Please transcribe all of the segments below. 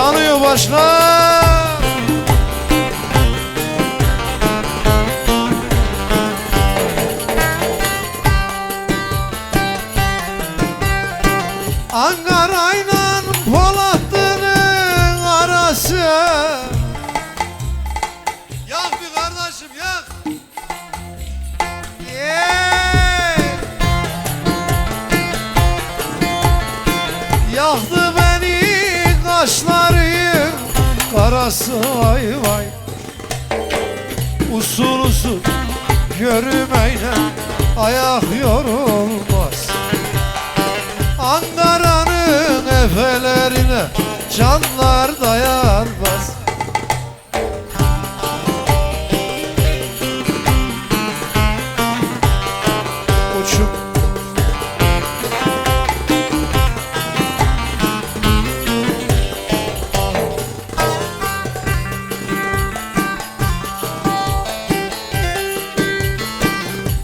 Yanıyor başlar. Ankara'yla Polatlı'nın arası. Yak bir kardeşim yak. Yeah. Yaktı vay vay. Usul usul yürümeyle ayak yorulmaz. Ankara'nın efelerine canlar dayanmaz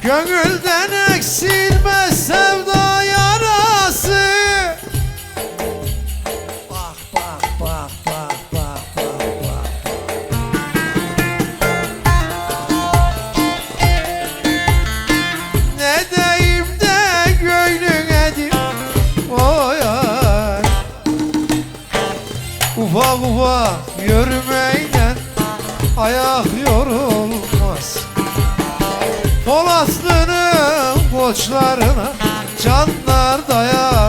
Gönülden eksilmez sevda yarası. Bak bak bak bak bak bak bak. Ne deyim de gönlün edip Oy ay. Ufak ufak yürümeyle Ayak yorulmaz Polatlı'nın koçlarına canlar dayanmaz